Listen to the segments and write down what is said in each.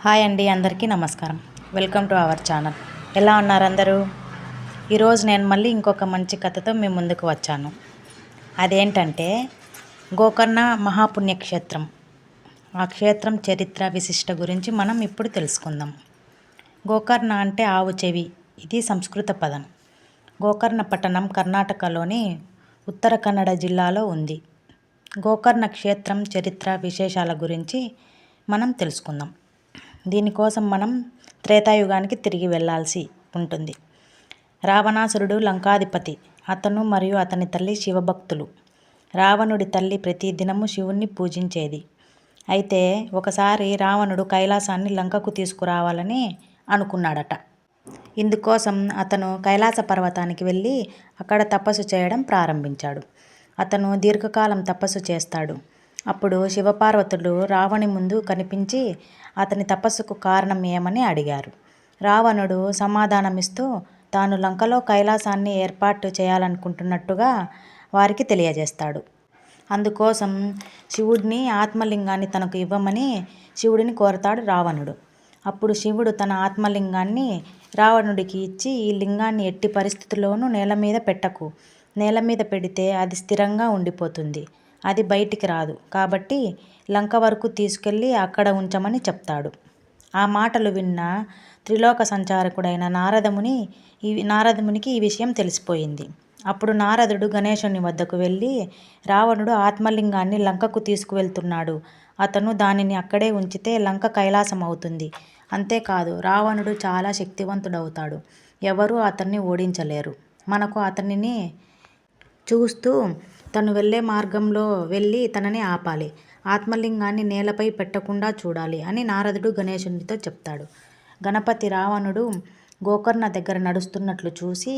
Hi అండి అందరికీ నమస్కారం. Welcome to our channel. ఎలా ఉన్నారు అందరూ? ఈరోజు నేను మళ్ళీ ఇంకొక మంచి కథతో మీ ముందుకు వచ్చాను. అదేంటంటే గోకర్ణ మహాపుణ్యక్షేత్రం ఆ క్షేత్రం చరిత్ర విశిష్ట గురించి మనం ఇప్పుడు తెలుసుకుందాం. గోకర్ణ అంటే ఆవు చెవి. ఇది సంస్కృత పదం. గోకర్ణ పట్టణం కర్ణాటకలోని ఉత్తర కన్నడ జిల్లాలో ఉంది. గోకర్ణ క్షేత్రం చరిత్ర విశేషాల గురించి మనం తెలుసుకుందాం. దీనికోసం మనం త్రేతాయుగానికి తిరిగి వెళ్ళాల్సి ఉంటుంది. రావణాసురుడు లంకాధిపతి. అతను మరియు అతని తల్లి శివభక్తులు. రావణుడి తల్లి ప్రతిదినము శివుణ్ణి పూజించేది. అయితే ఒకసారి రావణుడు కైలాసాన్ని లంకకు తీసుకురావాలని అనుకున్నాడట. ఇందుకోసం అతను కైలాస పర్వతానికి వెళ్ళి అక్కడ తపస్సు చేయడం ప్రారంభించాడు. అతను దీర్ఘకాలం తపస్సు చేస్తాడు. అప్పుడు శివపార్వతులు రావణి ముందు కనిపించి అతని తపస్సుకు కారణం ఏమని అడిగారు. రావణుడు సమాధానమిస్తూ తాను లంకలో కైలాసాన్ని ఏర్పాటు చేయాలనుకుంటున్నట్టుగా వారికి తెలియజేస్తాడు. అందుకోసం శివుడిని ఆత్మలింగాన్ని తనకు ఇవ్వమని శివుడిని కోరతాడు రావణుడు. అప్పుడు శివుడు తన ఆత్మలింగాన్ని రావణుడికి ఇచ్చి ఈ లింగాన్ని ఎట్టి పరిస్థితుల్లోనూ నేల మీద పెట్టకు. నేల మీద పెడితే అది స్థిరంగా ఉండిపోతుంది. అది బయటికి రాదు. కాబట్టి లంక వరకు తీసుకెళ్ళి అక్కడ ఉంచమని చెప్తాడు. ఆ మాటలు విన్న త్రిలోక సంచారకుడైన నారదముని ఈ నారదమునికి ఈ విషయం తెలిసిపోయింది. అప్పుడు నారదుడు గణేశుని వద్దకు వెళ్ళి రావణుడు ఆత్మలింగాన్ని లంకకు తీసుకువెళ్తున్నాడు. అతను దానిని అక్కడే ఉంచితే లంక కైలాసం అవుతుంది అంతేకాదు రావణుడు చాలా శక్తివంతుడవుతాడు. ఎవరూ అతన్ని ఓడించలేరు. మనకు అతనిని చూస్తూ తను వెళ్ళే మార్గంలో వెళ్ళి తనని ఆపాలి. ఆత్మలింగాన్ని నేలపై పెట్టకుండా చూడాలి అని నారదుడు గణేశునితో చెప్తాడు. గణపతి రావణుడు గోకర్ణ దగ్గర నడుస్తున్నట్లు చూసి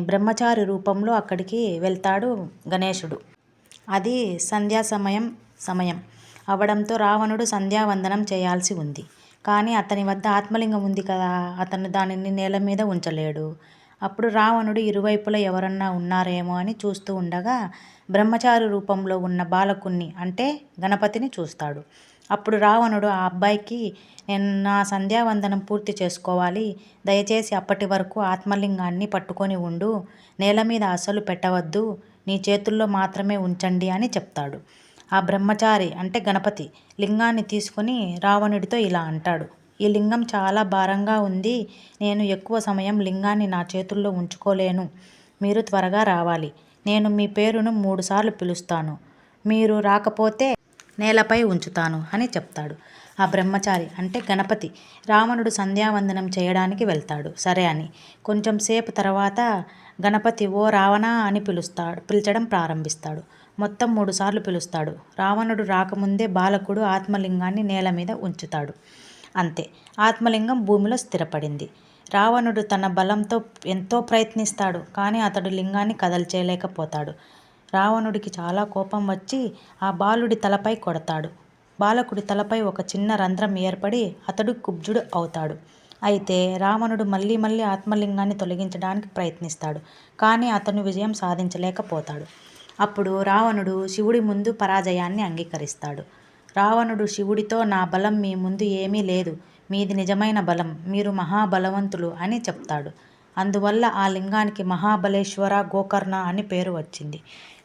బ్రహ్మచారి రూపంలో అక్కడికి వెళ్తాడు గణేశుడు. అది సంధ్యా సమయం సమయం. అవడంతో రావణుడు సంధ్యావందనం చేయాల్సి ఉంది. కానీ అతని వద్ద ఆత్మలింగం ఉంది కదా అతను దానిని నేల మీద ఉంచలేడు. అప్పుడు రావణుడు ఇరువైపులా ఎవరన్నా ఉన్నారేమో అని చూస్తూ ఉండగా బ్రహ్మచారి రూపంలో ఉన్న బాలకుణ్ణి అంటే గణపతిని చూస్తాడు. అప్పుడు రావణుడు ఆ అబ్బాయికి నేను నా సంధ్యావందనం పూర్తి చేసుకోవాలి. దయచేసి అప్పటి వరకు ఆత్మలింగాన్ని పట్టుకొని ఉండు. నేల మీద అసలు పెట్టవద్దు. నీ చేతుల్లో మాత్రమే ఉంచండి అని చెప్తాడు. ఆ బ్రహ్మచారి అంటే గణపతి లింగాన్ని తీసుకొని రావణుడితో ఇలా అంటాడు. ఈ లింగం చాలా భారంగా ఉంది. నేను ఎక్కువ సమయం లింగాన్ని నా చేతుల్లో ఉంచుకోలేను. మీరు త్వరగా రావాలి. నేను మీ పేరును మూడుసార్లు పిలుస్తాను. మీరు రాకపోతే నేలపై ఉంచుతాను అని చెప్తాడు. ఆ బ్రహ్మచారి అంటే గణపతి రావణుడు సంధ్యావందనం చేయడానికి వెళ్తాడు. సరే అని. కొంచెం సేపు తర్వాత గణపతి ఓ రావణా అని పిలుస్తాడు. పిలిచడం ప్రారంభిస్తాడు. మొత్తం మూడుసార్లు పిలుస్తాడు. రావణుడు రాకముందే బాలకుడు ఆత్మలింగాన్ని నేల మీద ఉంచుతాడు. అంతే. ఆత్మలింగం భూమిలో స్థిరపడింది. రావణుడు తన బలంతో ఎంతో ప్రయత్నిస్తాడు కానీ అతడు లింగాన్ని కదల్చేయలేకపోతాడు. రావణుడికి చాలా కోపం వచ్చి ఆ బాలుడి తలపై కొడతాడు. బాలకుడి తలపై ఒక చిన్న రంధ్రం ఏర్పడి అతడు కుబ్జుడు అవుతాడు. అయితే రావణుడు మళ్ళీ మళ్ళీ ఆత్మలింగాన్ని తొలగించడానికి ప్రయత్నిస్తాడు కానీ అతను విజయం సాధించలేకపోతాడు. అప్పుడు రావణుడు శివుడి ముందు పరాజయాన్ని అంగీకరిస్తాడు. రావణుడు శివుడితో నా బలం మీ ముందు ఏమీ లేదు. మీది నిజమైన బలం. మీరు మహాబలవంతులు అని చెప్తాడు. అందువల్ల ఆ లింగానికి మహాబలేశ్వర గోకర్ణ అని పేరు వచ్చింది.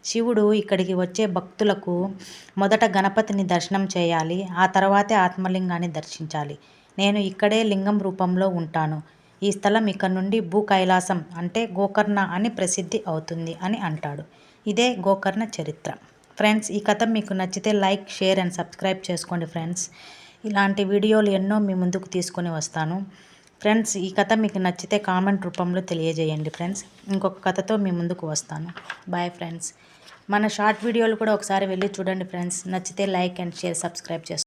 శివుడు ఇక్కడికి వచ్చే భక్తులకు మొదట గణపతిని దర్శనం చేయాలి ఆ తర్వాతే ఆత్మలింగాన్ని దర్శించాలి. నేను ఇక్కడే లింగం రూపంలో ఉంటాను. ఈ స్థలం ఇక్కడ నుండి భూ కైలాసం అంటే గోకర్ణ అని ప్రసిద్ధి అవుతుంది అని అంటాడు. ఇదే గోకర్ణ చరిత్ర. ఫ్రెండ్స్ ఈ కథ మీకు నచ్చితే లైక్ షేర్ అండ్ సబ్స్క్రైబ్ చేసుకోండి ఫ్రెండ్స్. ఇలాంటి వీడియోలు ఎన్నో మీ ముందుకు తీసుకొని వస్తాను. ఫ్రెండ్స్ ఈ కథ మీకు నచ్చితే కామెంట్ రూపంలో తెలియజేయండి ఫ్రెండ్స్. ఇంకొక కథతో మీ ముందుకు వస్తాను. బాయ్ ఫ్రెండ్స్ మన షార్ట్ వీడియోలు కూడా ఒకసారి వెళ్ళి చూడండి ఫ్రెండ్స్. నచ్చితే లైక్ అండ్ షేర్ సబ్స్క్రైబ్ చేసుకోండి.